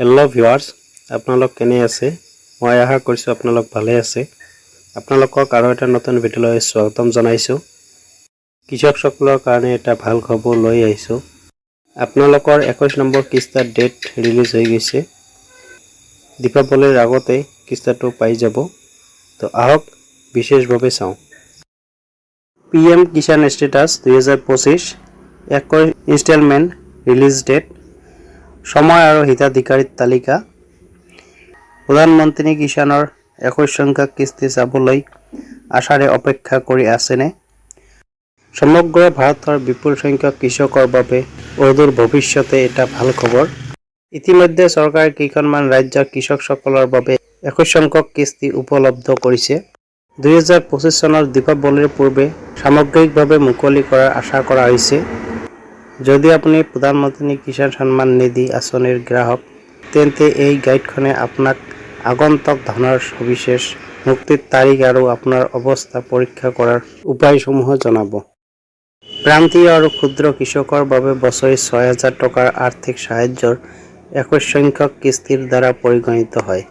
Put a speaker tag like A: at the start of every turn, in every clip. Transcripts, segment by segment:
A: Hello' viewers আপোনালোক কেনে আছে? মই আশা কৰিছোঁ আপোনালোক ভালে আছে। আপোনালোকক আৰু এটা নতুন ভিডিঅ'লৈ স্বাগতম জনাইছোঁ। কৃষকসকলৰ কাৰণে এটা ভালো খবৰ লৈ আহিছোঁ। আপোনালোকৰ একৈছ নম্বৰ কিস্তাৰ ডেট ৰিলিজ হৈ গৈছে। দীপাৱলীৰ আগতে কিস্তাটো পাই যাব। তো আহক, বিশেষভাৱে চাওঁ। পি এম কিষাণ ষ্টেটাছ দুহেজাৰ পঁচিছ একৈছ ইনষ্টলমেণ্ট ৰিলিজ ডেট সময় আৰু হিতাধিকাৰীৰ তালিকা। প্ৰধানমন্ত্ৰী কিষাণৰ একৈছ সংখ্যক কিস্তি চাবলৈ আশাৰে অপেক্ষা কৰি আছেনে? সমগ্ৰ ভাৰতৰ বিপুল সংখ্যক কৃষকৰ বাবে অদূৰ ভৱিষ্যতে এটা ভালো খবৰ। ইতিমধ্যে চৰকাৰে কেইখনমান ৰাজ্যৰ কৃষকসকলৰ বাবে একৈছ সংখ্যক কিস্তি উপলব্ধ কৰিছে। দুহেজাৰ পঁচিছ চনৰ দীপাৱলীৰ পূৰ্বে সামগ্ৰিকভাৱে মুকলি কৰাৰ আশা কৰা হৈছে। যদি আপুনি প্ৰধানমন্ত্ৰী কিষাণ সন্মান নিধি আঁচনিৰ গ্ৰাহক তেন্তে এই গাইডখনে আপোনাক আগন্তুক ধনৰ সবিশেষ মুক্তিৰ তাৰিখ আৰু আপোনাৰ অৱস্থা পৰীক্ষা কৰাৰ উপায়সমূহ জনাব। প্ৰান্তীয় আৰু ক্ষুদ্ৰ কৃষকৰ বাবে বছৰি ছয় হাজাৰ টকাৰ আৰ্থিক সাহায্যৰ একৈছ সংখ্যক কিস্তিৰ দ্বাৰা পৰিগণিত হয়।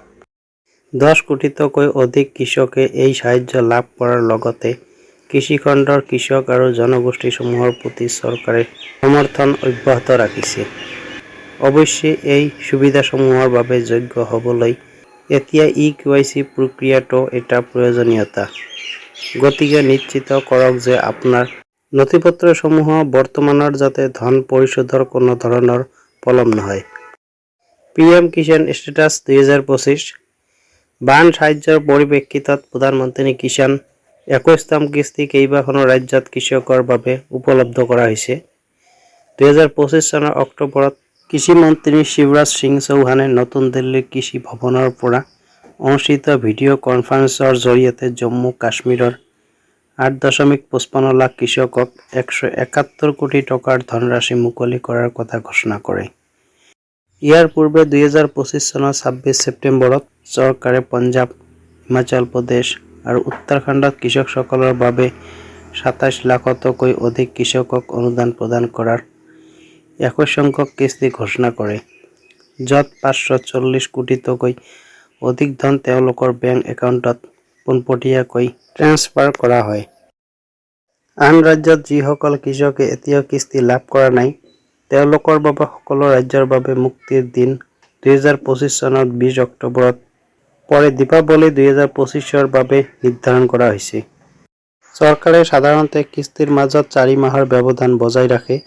A: দহ কোটিতকৈ অধিক কৃষকে এই সাহায্য লাভ কৰাৰ লগতে কৃষিখণ্ডৰ কৃষক আৰু জনগোষ্ঠীসমূহৰ প্ৰতি চৰকাৰে সমৰ্থন অব্যাহত ৰাখিছে। অৱশ্যে, এই সুবিধাসমূহৰ বাবে যোগ্য হ'বলৈ এতিয়া ই কে চি প্ৰক্ৰিয়াটো এটা প্ৰয়োজনীয়তা। গতিকে নিশ্চিত কৰক যে আপোনাৰ নথিপত্ৰসমূহ বৰ্তমানৰ যাতে ধন পৰিশোধৰ কোনো ধৰণৰ পলম নহয়। পি এম কিষাণ ষ্টেটাছ দুহেজাৰ পঁচিছ। বান সাহায্যৰ পৰিপ্ৰেক্ষিতত প্ৰধানমন্ত্ৰী কিষাণ একৈছতম কিস্তি কেইবাখনো ৰাজ্যত কৃষকৰ বাবে উপলব্ধ কৰা হৈছে। দুহেজাৰ পঁচিছ চনৰ অক্টোবৰত কৃষিমন্ত্ৰী শিৱৰাজ সিং চৌহানে নতুন দিল্লীৰ কৃষি ভৱনৰ পৰা অনুষ্ঠিত ভিডিঅ' কনফাৰেন্সৰ জৰিয়তে জম্মু কাশ্মীৰৰ আঠ দশমিক পঁচপন্ন লাখ কৃষকক একশ একাত্তৰ কোটি টকাৰ ধনৰাশি মুকলি কৰাৰ কথা ঘোষণা কৰে। ইয়াৰ পূৰ্বে দুহেজাৰ পঁচিছ চনৰ ছাব্বিছ ছেপ্টেম্বৰত চৰকাৰে পঞ্জাৱ, হিমাচল প্ৰদেশ আৰু উত্তৰাখণ্ডত কৃষকসকলৰ বাবে সাতাইছ লাখতকৈ অধিক কৃষকক অনুদান প্ৰদান কৰাৰ একৈছ সংখ্যক কিস্তি ঘোষণা কৰে, য'ত পাঁচশো চল্লিছ কোটিতকৈ অধিক ধন তেওঁলোকৰ বেংক একাউণ্টত পোনপটীয়াকৈ ট্ৰেন্সফাৰ কৰা হয়। আন ৰাজ্যত যিসকল কৃষকে এতিয়াও কিস্তি লাভ কৰা নাই, তেওঁলোকৰ বাবে সকলো ৰাজ্যৰ বাবে মুক্তিৰ দিন দুহেজাৰ পঁচিছ চনৰ বিছ অক্টোবৰত পৰে দীপাৱলী দুহেজাৰ পঁচিছৰ বাবে নিৰ্ধাৰণ কৰা হৈছে। চৰকাৰে সাধাৰণতে কিস্তিৰ মাজত চাৰি মাহৰ ব্যৱধান বজাই ৰাখে।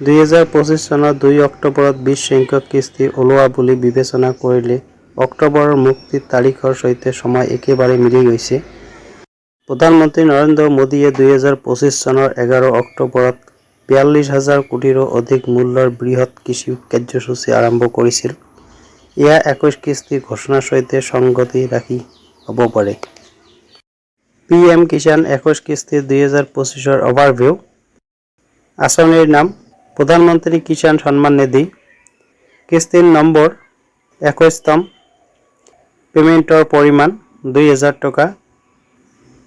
A: দুহেজাৰ পঁচিছ চনৰ দুই অক্টোবৰত বিছ সংখ্যক কিস্তি ওলোৱা বুলি বিবেচনা কৰিলে অক্টোবৰৰ মুক্তিৰ তাৰিখৰ সৈতে সময় একেবাৰে মিলি গৈছে। প্ৰধানমন্ত্ৰী নৰেন্দ্ৰ মোদীয়ে দুহেজাৰ পঁচিছ চনৰ এঘাৰ অক্টোবৰত বিয়াল্লিছ হাজাৰ কোটিৰো অধিক মূল্যৰ বৃহৎ কৃষি কাৰ্যসূচী আৰম্ভ কৰিছিল। এয়া একৈছ কিস্তি ঘোষণাৰ সৈতে সংগতি ৰাখি হ'ব পাৰে পি এম কিষাণ একৈছ কিস্তি দুহেজাৰ পঁচিছৰ অভাৰভিউ আঁচনিৰ নাম প্ৰধানমন্ত্ৰী কিষাণ সন্মান নিধি। কিস্তিৰ নম্বৰ একৈছতম পে'মেণ্টৰ পৰিমাণ, দুই হাজাৰ টকা।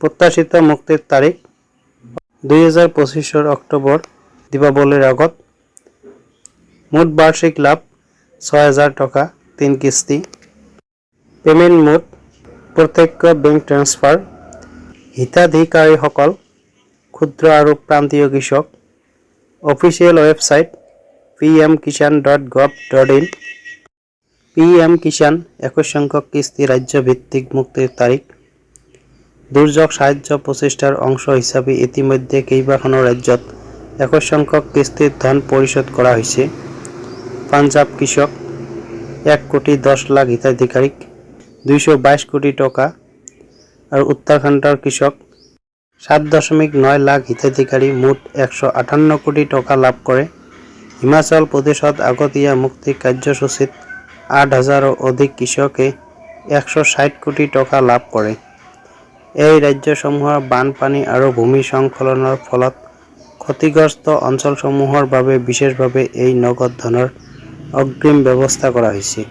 A: প্ৰত্যাশিত মুক্তিৰ তাৰিখ, দুই হাজাৰ পঁচিছৰ অক্টোবৰ, দীপাৱলীৰ আগত। মুঠ বাৰ্ষিক লাভ, ছয় হাজাৰ টকা। তিন কিস্তি। পে'মেণ্ট মুঠ প্ৰত্যক্ষ বেংক ট্ৰেন্সফাৰ হিতাধিকাৰীসকল ক্ষুদ্ৰ আৰু প্ৰান্তীয় কৃষক official website P M Kisan dot gov dot in P M Kisan একৈছ সংখ্যক কিস্তি ৰাজ্যভিত্তিক মুক্তিৰ তাৰিখ, দুৰ্যোগ সাহায্য প্ৰচেষ্টাৰ অংশ হিচাপে ইতিমধ্যে কেইবাখনো ৰাজ্যত একৈছ সংখ্যক কিস্তিৰ ধন পৰিশোধ কৰা হৈছে। পঞ্জাৱ কৃষক এক কোটি দহ লাখ হিতাধিকাৰীক দুইশ বাইছ কোটি টকা। আৰু উত্তৰাখণ্ডৰ কৃষক, সাত দশমিক নয় লাখ হিতাধিকাৰী মুঠ একশ আঠাৱন্ন কোটি টকা লাভ কৰে হিমাচল প্ৰদেশত আগতীয়া মুক্তি কাৰ্যসূচীত আঠ হাজাৰো অধিক কৃষকে একশ ষাঠি কোটি টকা লাভ কৰে। এই ৰাজ্যসমূহৰ বানপানী আৰু ভূমিস্খলনৰ ফলত ক্ষতিগ্ৰস্ত অঞ্চলসমূহৰ বাবে বিশেষভাৱে এই নগদ ধনৰ অগ্ৰিম ব্যৱস্থা কৰা হৈছে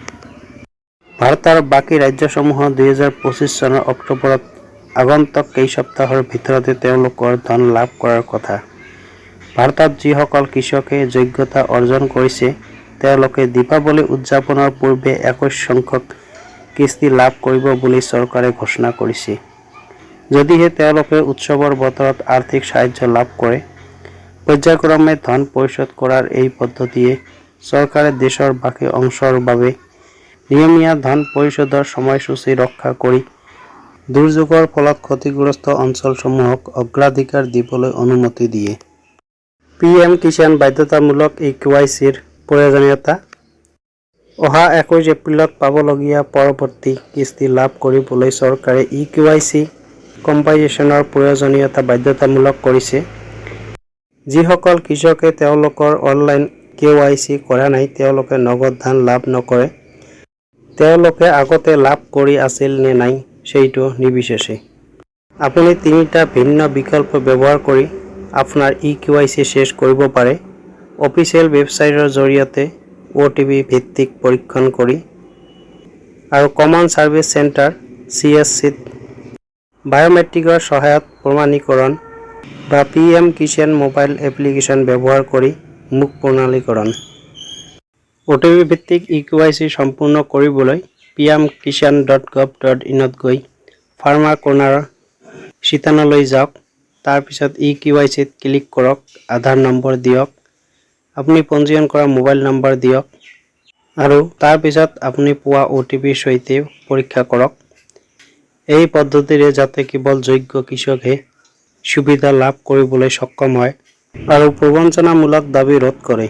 A: ভাৰতৰ বাকী ৰাজ্যসমূহত দুহেজাৰ পঁচিছ চনৰ অক্টোবৰত আগন্তুক কেইসপ্তাহৰ ভিতৰতে তেওঁলোকৰ ধন লাভ কৰাৰ কথা। ভাৰতত যিসকল কৃষকে যোগ্যতা অৰ্জন কৰিছে, তেওঁলোকে দীপাৱলী উদযাপনৰ পূৰ্বে একৈশ সংখ্যক কিস্তি লাভ কৰিব বুলি চৰকাৰে ঘোষণা কৰিছে। যদিহে তেওঁলোকে উৎসৱৰ বতৰত আৰ্থিক সাহায্য লাভ কৰে, পৰ্যায়ক্ৰমে ধন পৰিশোধ কৰাৰ এই পদ্ধতিয়ে চৰকাৰে দেশৰ বাকী অংশৰ বাবে নিয়মীয়া ধন পৰিশোধৰ সময়সূচী ৰক্ষা কৰি দুৰ্যোগৰ ফলত ক্ষতিগ্ৰস্ত অঞ্চলসমূহক অগ্ৰাধিকাৰ দিবলৈ অনুমতি দিয়ে। পি এম কিষাণ বাধ্যতামূলক ই কে ৱাই চিৰ প্ৰয়োজনীয়তা? অহা একৈছ এপ্ৰিলত পাবলগীয়া পৰৱৰ্তী কিস্তি লাভ কৰিবলৈ চৰকাৰে ই কে ৱাই চি কম্পাইজেশ্যনৰ প্ৰয়োজনীয়তা বাধ্যতামূলক কৰিছে। যিসকল কৃষকে তেওঁলোকৰ অনলাইন কে ৱাই চি কৰা নাই, তেওঁলোকে নগদ ধন লাভ নকৰে। তেওঁলোকে আগতে লাভ কৰি আছিল নে নাই, সেইটো নিৰ্বিশেষে আপুনি তিনিটা ভিন্ন বিকল্প ব্যৱহাৰ কৰি আপোনাৰ ই কে ৱাই চি শেষ কৰিব পাৰে। অফিচিয়েল ৱেবছাইটৰ জৰিয়তে অ' টি পি ভিত্তিক পৰীক্ষণ কৰি আৰু common service centre C S চিত বায়'মেট্ৰিকৰ সহায়ত প্ৰমাণীকৰণ বা P M Kisan mobile application ব্যৱহাৰ কৰি মুখ প্ৰণালীকৰণ অ' টি পি ভিত্তিক ই কে ৱাই চি সম্পূৰ্ণ কৰিবলৈ P M Kisan dot gov dot ইনত গৈ ফাৰ্মাৰ কৰ্ণাৰৰ শিতানলৈ যাওক। তাৰপিছত ই কে ৱাই চিত ক্লিক কৰক, আধাৰ নম্বৰ দিয়ক। আপুনি পঞ্জীয়ন কৰা মোবাইল নম্বৰ দিয়ক। আৰু তাৰপিছত আপুনি পোৱা অ' টি পিৰ সৈতে পৰীক্ষা কৰক। এই পদ্ধতিৰে যাতে কেৱল যোগ্য কৃষকহে সুবিধা লাভ কৰিবলৈ সক্ষম হয়। আৰু প্ৰবঞ্চনামূলক দাবি ৰোধ কৰে।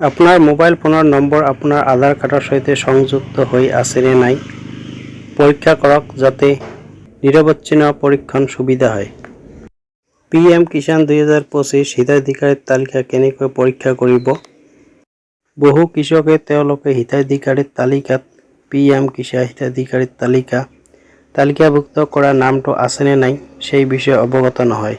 A: আপোনাৰ মোবাইল ফোনৰ নম্বৰ আপোনাৰ আধাৰ কাৰ্ডৰ সৈতে সংযুক্ত হৈ আছে নে নাই পৰীক্ষা কৰক যাতে নিৰৱচ্ছিন্ন পৰীক্ষণ সুবিধা হয়। পি এম কিষাণ দুই দুহেজাৰ পঁচিছ হিতাধিকাৰীৰ তালিকা কেনেকৈ পৰীক্ষা কৰিব? বহু কৃষকে তেওঁলোকে হিতাধিকাৰীৰ তালিকাত পি এম কিষাণ হিতাধিকাৰীৰ তালিকা তালিকাভুক্ত কৰা নামটো আছেনে নাই সেই বিষয়ে অৱগত নহয়।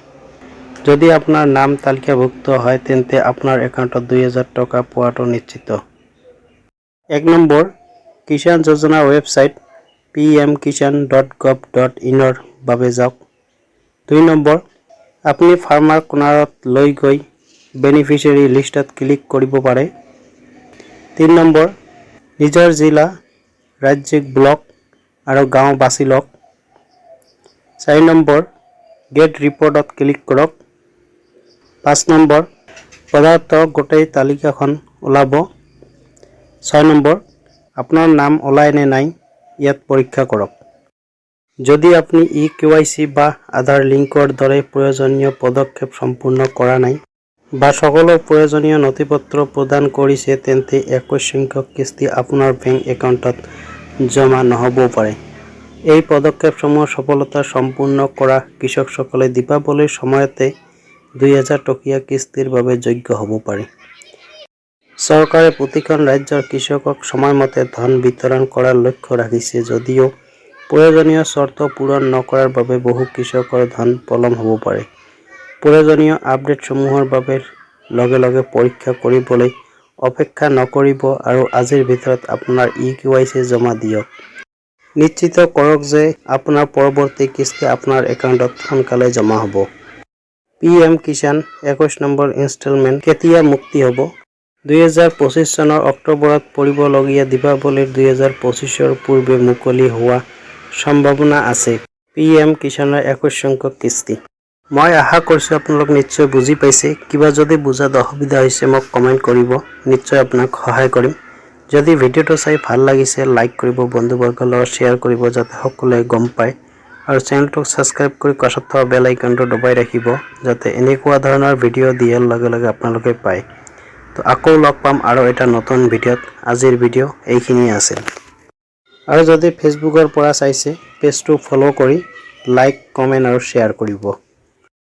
A: যদি আপোনাৰ নাম তালিকাভুক্ত হয়, তেন্তে আপোনাৰ একাউণ্টত দুই হাজাৰ টকা পোৱাটো নিশ্চিত। এক নম্বৰ, কিষাণ যোজনা website P M Kisan dot gov dot ইনৰ বাবে যাওক। দুই নম্বৰ, আপুনি ফাৰ্মাৰ কৰ্ণাৰত লৈ গৈ বেনিফিচিয়াৰী লিষ্টত ক্লিক কৰিব পাৰে। তিনি নম্বৰ, নিজৰ জিলা, ৰাজ্যিক ব্লক আৰু গাঁও বাছি লওক। চাৰি নম্বৰ, গেট ৰিপৰ্টত ক্লিক কৰক। পাঁচ নম্বৰ পদাৰ্থ গোটেই তালিকাখন ওলাব। ছয় নম্বৰ, আপোনাৰ নাম ওলাই নে নাই ইয়াত পৰীক্ষা কৰক। যদি আপুনি ই কে ৱাই চি বা আধাৰ লিংকৰ দৰে প্ৰয়োজনীয় পদক্ষেপ সম্পূৰ্ণ কৰা নাই বা সকলো প্ৰয়োজনীয় নথিপত্ৰ প্ৰদান কৰিছে, তেন্তে একৈছ সংখ্যক কিস্তি আপোনাৰ বেংক একাউণ্টত জমা নহ'বও পাৰে। এই পদক্ষেপসমূহ সফলতা সম্পূৰ্ণ কৰা কৃষকসকলে দীপাৱলীৰ সময়তে দুই হাজাৰ টকীয়া কিস্তিৰ বাবে যোগ্য হ'ব পাৰে। চৰকাৰে প্ৰতিখন ৰাজ্যৰ কৃষকক সময়মতে ধন বিতৰণ কৰাৰ লক্ষ্য ৰাখিছে যদিও প্ৰয়োজনীয় চৰ্ত পূৰণ নকৰাৰ বাবে বহু কৃষকৰ ধন পলম হ'ব পাৰে। প্ৰয়োজনীয় আপডেটসমূহৰ বাবে লগে লগে পৰীক্ষা কৰিবলৈ অপেক্ষা নকৰিব আৰু আজিৰ ভিতৰত আপোনাৰ ই কে ৱাই চি জমা দিয়ক। নিশ্চিত কৰক যে আপোনাৰ পৰৱৰ্তী কিস্তি আপোনাৰ একাউণ্টত সোনকালে জমা হ'ব। পি এম কিষাণ একৈছ নম্বৰ ইনষ্টলমেণ্ট কেতিয়া মুক্তি হ'ব? দুহেজাৰ পঁচিছ চনৰ অক্টোবৰত পৰিবলগীয়া দীপাৱলীৰ দুহেজাৰ পঁচিছৰ পূৰ্বে মুকলি হোৱা সম্ভাৱনা আছে। পি এম কিষাণৰ একৈছ সংখ্যক কিস্তি। মই আশা কৰিছোঁ আপোনালোক নিশ্চয় বুজি পাইছে। কিবা যদি বুজাত অসুবিধা হৈছে মোক কমেণ্ট কৰিব। নিশ্চয় আপোনাক সহায় কৰিম। যদি ভিডিঅ'টো চাই ভালো লাগিছে, লাইক কৰিব বন্ধুবৰ্গৰ লগত শ্বেয়াৰ কৰিব যাতে সকলোৱে গম পায়। আৰু চেনেলটোক ছাবস্ক্ৰাইব কৰি কাষত থকা বেল আইকনটো দবাই ৰাখিব, যাতে এনেকুৱা ধৰণৰ ভিডিঅ' দিয়াৰ লগে লগে আপোনালোকে পায়। তো আকৌ লগ পাম আৰু এটা নতুন ভিডিঅ'ত। আজিৰ ভিডিঅ' এইখিনিয়ে আছিল। আৰু যদি ফেচবুকৰ পৰা চাইছে পেজটো ফ'ল' কৰি লাইক কমেণ্ট আৰু শ্বেয়াৰ কৰিব।